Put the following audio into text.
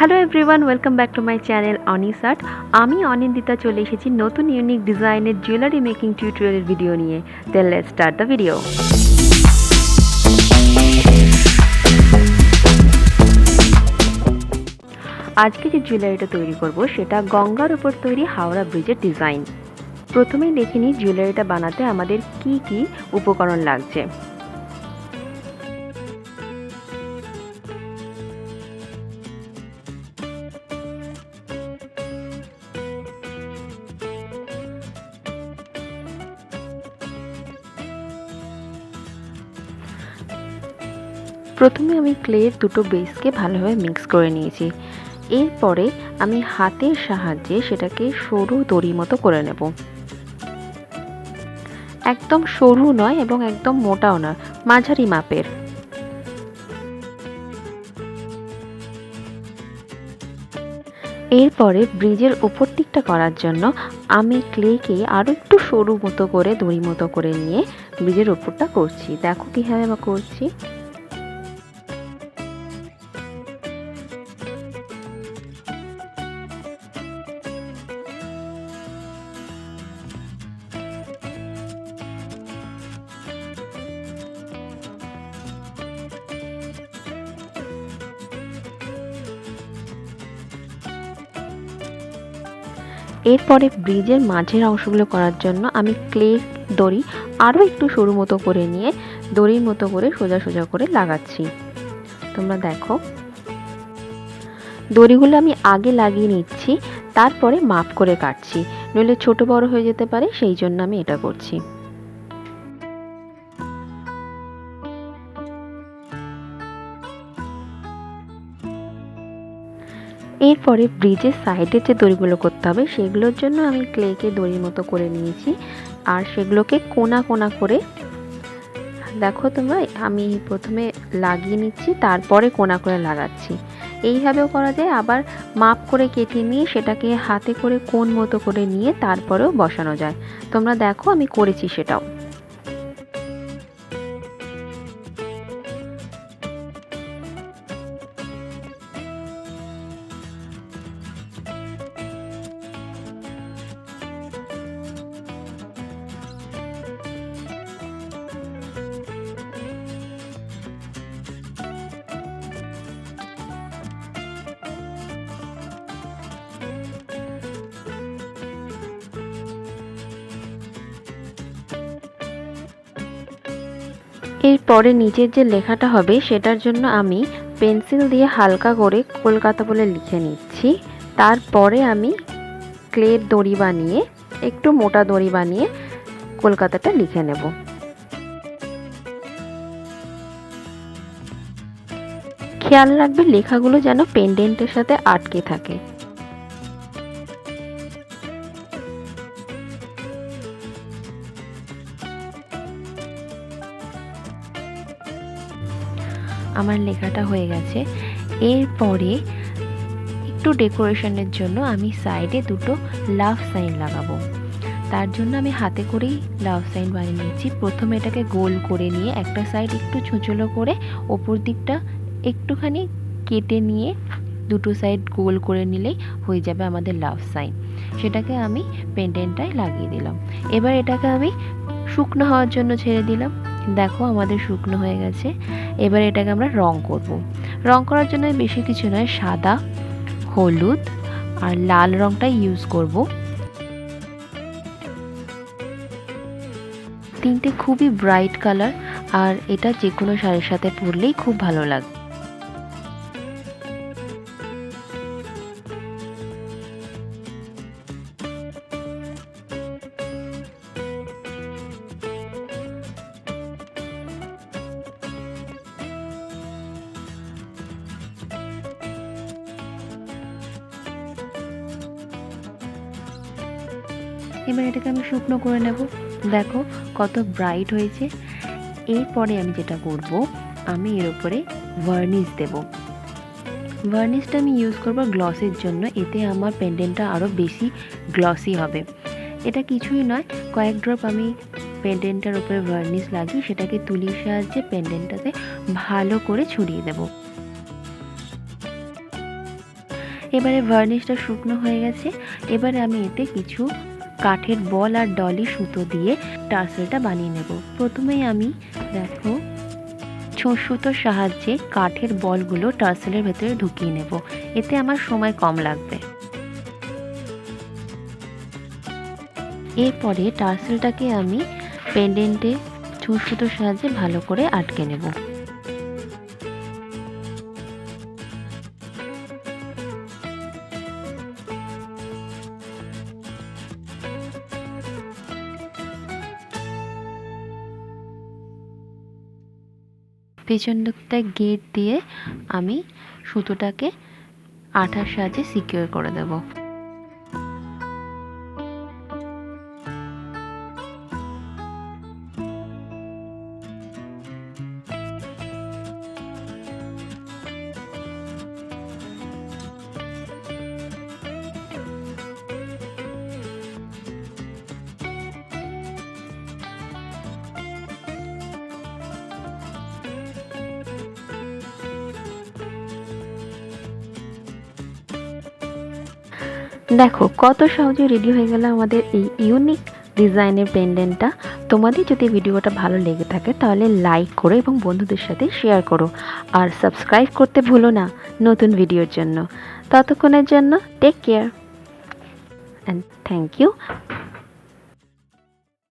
Hello everyone welcome back to my channel Anis art আমি অনিন্দিতা চলে এসেছি নতুন ইউনিক ডিজাইনের জুয়েলারি মেকিং টিউটোরিয়াল ভিডিও নিয়ে। Then let start the video আজকে যে জুয়েলারিটা তৈরি করব, সেটা গঙ্গার উপর তৈরি হাওড়া ব্রিজের ডিজাইন প্রথমেই দেখে নিই জুয়েলারিটা বানাতে আমাদের কি কি উপকরণ লাগছে। প্রথমে আমি ক্লের দুটো বেসকে ভালোভাবে মিক্স করে নিয়েছি। এরপরে আমি হাতের সাহায্যে সেটাকে সরু দড়ি মতো করে নেব। একদম সরু নয় এবং একদম মোটাও নয় মাঝারি মাপের। এরপরে ব্রিজের উপর দিকটা করার জন্য আমি ক্লেকে আরও একটু সরু মতো করে দড়ি মতো করে নিয়ে ব্রিজের উপরটা করছি। দেখো কীভাবে বা করছি। এরপরে ব্রিজের মাঝের অংশগুলো করার জন্য আমি ক্লে দড়ি আরও একটু সরু মতো করে নিয়ে দড়ির মতো করে সোজা সোজা করে লাগাচ্ছি। তোমরা দেখো। দড়িগুলো আমি আগে লাগিয়ে নিচ্ছি, তারপরে মাপ করে কাটছি। নইলে ছোট বড় হয়ে যেতে পারে, সেই জন্য আমি এটা করছি। এরপরে ব্রিজের সাইডে যে দড়িগুলো করতে হবে, সেগুলোর জন্য আমি ক্লেকে দড়ির মতো করে নিয়েছি। আর সেগুলোকে কোনা কোনা করে, দেখো তোমরা, আমি প্রথমে লাগিয়ে নিচ্ছি, তারপরে কোনা করে লাগাচ্ছি। এইভাবেও করা যায়, আবার মাপ করে কেটে নিয়ে সেটাকে হাতে করে কোন মতো করে নিয়ে তারপরেও বসানো যায়। তোমরা দেখো, আমি করেছি সেটাও। এরপরে নিচের যে লেখাটা হবে সেটার জন্য আমি পেন্সিল দিয়ে হালকা করে কলকাতা বলে লিখে নিচ্ছি। তারপরে আমি ক্লের দড়ি বানিয়ে, একটু মোটা দড়ি বানিয়ে কলকাতাটা লিখে নেব। খেয়াল রাখবে লেখাগুলো যেন পেন্ডেন্টের সাথে আটকে থাকে। আমার লেখাটা হয়ে গেছে। এরপরে একটু ডেকোরেশনের জন্য আমি সাইডে দুটো লাভ সাইন লাগাবো। তার জন্য আমি হাতে করেই লাভ সাইন বানিয়ে নিচ্ছি প্রথমে এটাকে গোল করে নিয়ে একটা সাইড একটু ছুঁচলো করে ওপর দিকটা একটুখানি কেটে নিয়ে দুটো সাইড গোল করে নিলেই হয়ে যাবে আমাদের লাভ সাইন। সেটাকে আমি পেন্ডেন্টটায় লাগিয়ে দিলাম। এবার এটাকে আমি শুকনো হওয়ার জন্য ছেড়ে দিলাম। দেখো আমাদের শুকনো হয়ে গেছে। এবার এটাকে আমরা রং করব। রং করার জন্য বেশি কিছু নয়, সাদা, হলুদ আর লাল রংটাই ইউজ করব। তিনটে খুবই ব্রাইট কালার আর এটা যে কোনো শাড়ির সাথে পরলেই খুব ভালো লাগবে। এবার এটাকে আমি শুকনো করে নেব। দেখো কত ব্রাইট হয়েছে। এরপরে আমি যেটা করব, আমি এর উপরে ভার্নিশ দেব। ভার্নিশটা আমি ইউজ করব গ্লসের জন্য। এতে আমার পেন্ডেন্টটা আরও বেশি গ্লসি হবে। এটা কিছুই নয়, কয়েক ড্রপ আমি পেন্ডেন্টটার উপরে ভার্নিশ লাগিয়ে সেটাকে তুলির সাহায্যে পেন্ডেন্টটাতে ভালো করে ছড়িয়ে দেব। এবারে ভার্নিশটা শুকনো হয়ে গেছে। এবারে আমি এতে কিছু কাঠের বল আর ডলি সুতো দিয়ে টার্সেলটা বানিয়ে নেব। প্রথমেই আমি দেখো, ছো সুতোর সাহায্যে কাঠের বলগুলো টার্সেলের ভেতরে ঢুকিয়ে নেব। এতে আমার সময় কম লাগবে। এরপরে টার্সেলটাকে আমি পেন্ডেন্টে ছুঁ সুতোর সাহায্যে ভালো করে আটকে নেব। পেছন দিকটা গেট দিয়ে আমি সুতোটাকে আঠার সাহায্যে সিকিউর করে দেব। দেখো, কত সহজে রেডি হয়ে গেল আমাদের এই ইউনিক ডিজাইনের পেন্ডেন্টটা তোমাদের যদি ভিডিওটা ভালো লেগে থাকে, তাহলে লাইক করো এবং বন্ধুদের সাথে শেয়ার করো। আর সাবস্ক্রাইব করতে ভুলো না নতুন ভিডিওর জন্য। ততক্ষণের জন্য take care and thank you